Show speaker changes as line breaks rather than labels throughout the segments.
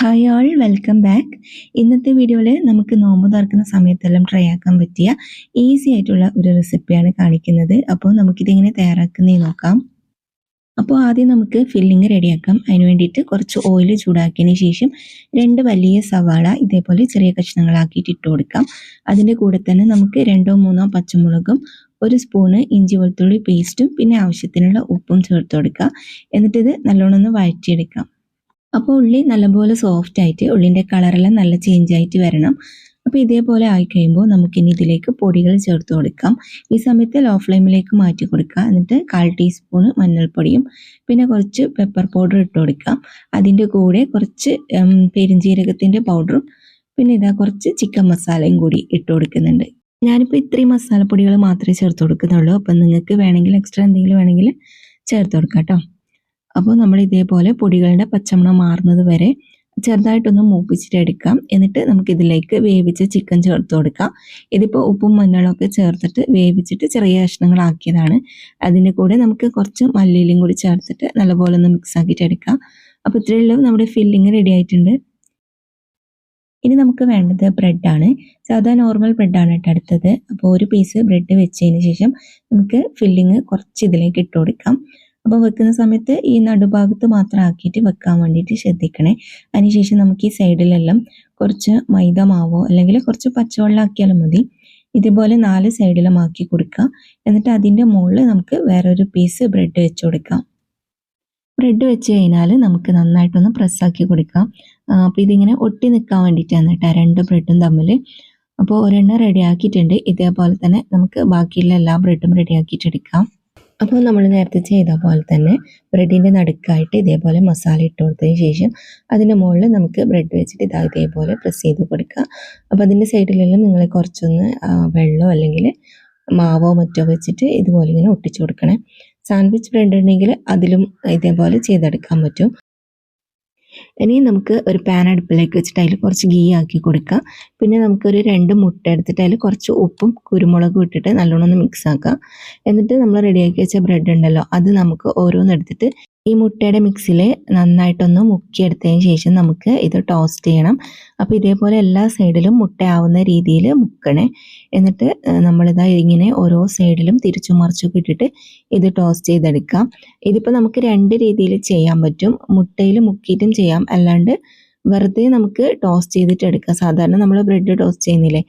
Hi ആൾ welcome back ഇന്നത്തെ വീഡിയോയിൽ നമുക്ക് നോമ്പ് തുറക്കുന്ന സമയത്തെല്ലാം ട്രൈ ആക്കാൻ പറ്റിയ ഈസി ആയിട്ടുള്ള ഒരു റെസിപ്പിയാണ് കാണിക്കുന്നത്. അപ്പോൾ നമുക്കിതെങ്ങനെ തയ്യാറാക്കുന്നേ നോക്കാം. അപ്പോൾ ആദ്യം നമുക്ക് ഫില്ലിങ് റെഡിയാക്കാം അതിന് വേണ്ടിയിട്ട് കുറച്ച് ഓയിൽ ചൂടാക്കിയതിന് ശേഷം രണ്ട് വലിയ സവാള ഇതേപോലെ ചെറിയ കഷ്ണങ്ങളാക്കിയിട്ട് ഇട്ട് കൊടുക്കാം. അതിന്റെ കൂടെ തന്നെ നമുക്ക് രണ്ടോ മൂന്നോ പച്ചമുളകും ഒരു സ്പൂണ് ഇഞ്ചി വെളുത്തുള്ളി പേസ്റ്റും പിന്നെ ആവശ്യത്തിനുള്ള ഉപ്പും ചേർത്ത് കൊടുക്കുക എന്നിട്ടിത് നല്ലോണം ഒന്ന് വഴറ്റിയെടുക്കാം. അപ്പോൾ ഉള്ളി നല്ലപോലെ സോഫ്റ്റ് ആയിട്ട് ഉള്ളിന്റെ കളറെല്ലാം നല്ല ചേഞ്ച് ആയിട്ട് വരണം. അപ്പോൾ ഇതേപോലെ ആയി കഴിയുമ്പോൾ നമുക്കിനി ഇതിലേക്ക് പൊടികൾ ചേർത്ത് കൊടുക്കാം. ഈ സമയത്ത് ലോ ഫ്ലെയിമിലേക്ക് മാറ്റി കൊടുക്കുക. എന്നിട്ട് കാൽ ടീസ്പൂൺ മഞ്ഞൾപ്പൊടിയും പിന്നെ കുറച്ച് പെപ്പർ പൗഡർ ഇട്ട് കൊടുക്കാം. അതിന്റെ കൂടെ കുറച്ച് പെരിഞ്ജീരകത്തിന്റെ പൗഡറും പിന്നെ ഇതാ കുറച്ച് ചിക്കൻ മസാലയും കൂടി ഇട്ട് കൊടുക്കുന്നുണ്ട്. ഞാനിപ്പോൾ ഇത്രയും മസാലപ്പൊടികൾ മാത്രമേ ചേർത്ത് കൊടുക്കുന്നുള്ളൂ. അപ്പം നിങ്ങൾക്ക് വേണമെങ്കിൽ എക്സ്ട്രാ എന്തെങ്കിലും വേണമെങ്കിൽ ചേർത്ത് കൊടുക്കാം കേട്ടോ. അപ്പോൾ നമ്മൾ ഇതേപോലെ പൊടികളുടെ പച്ചമണം മാറുന്നത് വരെ ചെറുതായിട്ടൊന്ന് മൂപ്പിച്ചിട്ട് എടുക്കാം. എന്നിട്ട് നമുക്ക് ഇതിലേക്ക് വേവിച്ച ചിക്കൻ ചേർത്ത് കൊടുക്കാം. ഇതിപ്പോൾ ഉപ്പും മഞ്ഞളൊക്കെ ചേർത്തിട്ട് വേവിച്ചിട്ട് ചെറിയ കഷ്ണങ്ങളാക്കിയതാണ്. അതിന്റെ കൂടെ നമുക്ക് കുറച്ച് മല്ലിയിലും കൂടി ചേർത്തിട്ട് നല്ലപോലെ ഒന്ന് മിക്സ് ആക്കിയിട്ട് എടുക്കാം. അപ്പോൾ ഇത്രയുള്ളൂ നമ്മുടെ ഫില്ലിങ് റെഡി ആയിട്ടുണ്ട്. ഇനി നമുക്ക് വേണ്ടത് ബ്രെഡാണ് സാധാ നോർമൽ ബ്രെഡാണ് കേട്ടോ അടുത്തത്. അപ്പോൾ ഒരു പീസ് ബ്രെഡ് വെച്ചതിന് ശേഷം നമുക്ക് ഫില്ലിങ് കുറച്ച് ഇതിലേക്ക് ഇട്ട് കൊടുക്കാം. അപ്പോൾ വെക്കുന്ന സമയത്ത് ഈ നടുഭാഗത്ത് മാത്രം ആക്കിയിട്ട് വെക്കാൻ വേണ്ടിയിട്ട് ശ്രദ്ധിക്കണേ. അതിനുശേഷം നമുക്ക് ഈ സൈഡിലെല്ലാം കുറച്ച് മൈദ മാവോ അല്ലെങ്കിൽ കുറച്ച് പച്ചവെള്ളം ആക്കിയാലും മതി. ഇതുപോലെ നാല് സൈഡിലും ആക്കി കൊടുക്കുക. എന്നിട്ട് അതിന്റെ മുകളിൽ നമുക്ക് വേറൊരു പീസ് ബ്രെഡ് വെച്ച് കൊടുക്കാം. ബ്രെഡ് വെച്ച് കഴിഞ്ഞാൽ നമുക്ക് നന്നായിട്ടൊന്ന് പ്രസ്സാക്കി കൊടുക്കാം. അപ്പോൾ ഇതിങ്ങനെ ഒട്ടി നിൽക്കാൻ വേണ്ടിയിട്ടാണ് കേട്ടോ രണ്ട് ബ്രെഡും തമ്മിൽ അപ്പോൾ ഒരെണ്ണം റെഡി ആക്കിയിട്ടുണ്ട്. ഇതേപോലെ തന്നെ നമുക്ക് ബാക്കിയുള്ള എല്ലാ ബ്രെഡും റെഡി ആക്കിയിട്ടെടുക്കാം അപ്പോൾ നമ്മൾ നേരത്തെ ചെയ്ത പോലെ തന്നെ ബ്രെഡിന്റെ നടുക്കായിട്ട് ഇതേപോലെ മസാല ഇട്ട് കൊടുത്തതിന് ശേഷം അതിന്റെ മുകളിൽ നമുക്ക് ബ്രെഡ് വെച്ചിട്ട് ഇതാ ഇതേപോലെ പ്രസ് ചെയ്ത് കൊടുക്കുക. അപ്പോൾ അതിന്റെ സൈഡിലെല്ലാം നിങ്ങൾ കുറച്ചൊന്ന് വെള്ളമോ അല്ലെങ്കിൽ മാവോ മറ്റോ വെച്ചിട്ട് ഇതുപോലെ ഇങ്ങനെ ഒട്ടിച്ചു കൊടുക്കണേ. സാൻഡ്വിച്ച് ബ്രെഡ് ഉണ്ടെങ്കിൽ അതിലും ഇതേപോലെ ചെയ്തെടുക്കാൻ പറ്റും. ഇനി നമുക്ക് ഒരു പാൻ അടുപ്പിലേക്ക് വെച്ചിട്ട് അതിൽ കുറച്ച് ഗീ ആക്കി കൊടുക്കാം. പിന്നെ നമുക്കൊരു രണ്ട് മുട്ട എടുത്തിട്ട് അതിൽ കുറച്ച് ഉപ്പും കുരുമുളകും ഇട്ടിട്ട് നല്ലോണം ഒന്ന് മിക്സ് ആക്കാം. എന്നിട്ട് നമ്മൾ റെഡിയാക്കി വെച്ച ബ്രെഡ് ഉണ്ടല്ലോ അത് നമുക്ക് ഓരോന്ന് എടുത്തിട്ട് ഈ മുട്ടയുടെ മിക്സിൽ നന്നായിട്ടൊന്ന് മുക്കിയെടുത്തതിന് ശേഷം നമുക്ക് ഇത് ടോസ്റ്റ് ചെയ്യണം. അപ്പോൾ ഇതേപോലെ എല്ലാ സൈഡിലും മുട്ടയാവുന്ന രീതിയിൽ മുക്കണേ. എന്നിട്ട് നമ്മളിതാ ഇങ്ങനെ ഓരോ സൈഡിലും തിരിച്ചു മറിച്ചൊക്കെ ഇട്ടിട്ട് ഇത് ടോസ്റ്റ് ചെയ്തെടുക്കാം. ഇതിപ്പോൾ നമുക്ക് രണ്ട് രീതിയിൽ ചെയ്യാൻ പറ്റും. മുട്ടയിൽ മുക്കിയിട്ടും ചെയ്യാം. അല്ലാണ്ട് വെറുതെ നമുക്ക് ടോസ്റ്റ് ചെയ്തിട്ട് എടുക്കാം. സാധാരണ നമ്മൾ ബ്രെഡ് ടോസ്റ്റ് ചെയ്യുന്നില്ലേ?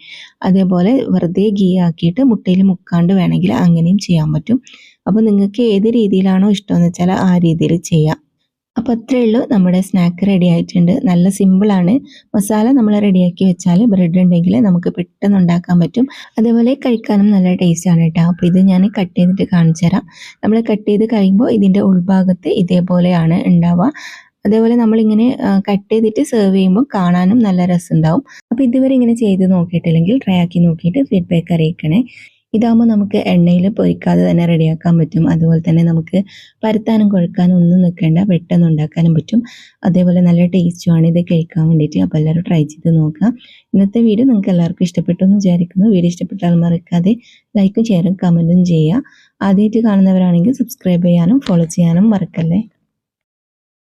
അതേപോലെ വെറുതെ ഗീ ആക്കിയിട്ട് മുട്ടയിൽ മുക്കാണ്ട് വേണമെങ്കിൽ അങ്ങനെയും ചെയ്യാൻ പറ്റും. അപ്പോൾ നിങ്ങൾക്ക് ഏത് രീതിയിലാണോ ഇഷ്ടമെന്ന് വെച്ചാൽ ആ രീതിയിൽ ചെയ്യാം. അപ്പോൾ അത്രയേ ഉള്ളൂ. നമ്മുടെ സ്നാക്ക് റെഡി ആയിട്ടുണ്ട്. നല്ല സിമ്പിളാണ് മസാല നമ്മൾ റെഡിയാക്കി വെച്ചാൽ ബ്രെഡ് ഉണ്ടെങ്കിൽ നമുക്ക് പെട്ടെന്ന് ഉണ്ടാക്കാൻ പറ്റും. അതേപോലെ കഴിക്കാനും നല്ല ടേസ്റ്റാണ് കേട്ടോ. അപ്പോൾ ഇത് ഞാൻ കട്ട് ചെയ്തിട്ട് കാണിച്ചു തരാം നമ്മൾ കട്ട് ചെയ്ത് കഴിയുമ്പോൾ ഇതിന്റെ ഉൾഭാഗത്ത് ഇതേപോലെയാണ് ഉണ്ടാവുക. അതേപോലെ നമ്മളിങ്ങനെ കട്ട് ചെയ്തിട്ട് സെർവ് ചെയ്യുമ്പോൾ കാണാനും നല്ല രസമുണ്ടാവും അപ്പോൾ ഇതുവരെ ഇങ്ങനെ ചെയ്ത് നോക്കിയിട്ടില്ലെങ്കിൽ ട്രൈ ആക്കി നോക്കിയിട്ട് ഫീഡ്ബാക്ക് അറിയിക്കണേ. ഇതാകുമ്പോൾ നമുക്ക് എണ്ണയിൽ പൊരിക്കാതെ തന്നെ റെഡിയാക്കാൻ പറ്റും. അതുപോലെ തന്നെ നമുക്ക് പരത്താനും കുഴക്കാനും ഒന്നും നിൽക്കേണ്ട പെട്ടെന്ന് ഉണ്ടാക്കാനും പറ്റും. അതേപോലെ നല്ല ടേസ്റ്റുമാണ് ഇത് കഴിക്കാൻ വേണ്ടിയിട്ട് അപ്പോൾ എല്ലാവരും ട്രൈ ചെയ്ത് നോക്കാം ഇന്നത്തെ വീഡിയോ നിങ്ങൾക്ക് എല്ലാവർക്കും ഇഷ്ടപ്പെട്ടു എന്ന് വിചാരിക്കുന്നു. വീഡിയോ ഇഷ്ടപ്പെട്ടാൽ മറക്കാതെ ലൈക്കും ഷെയറും കമന്റും ചെയ്യുക. ആദ്യമായിട്ട് കാണുന്നവരാണെങ്കിൽ സബ്സ്ക്രൈബ് ചെയ്യാനും ഫോളോ ചെയ്യാനും മറക്കല്ലേ?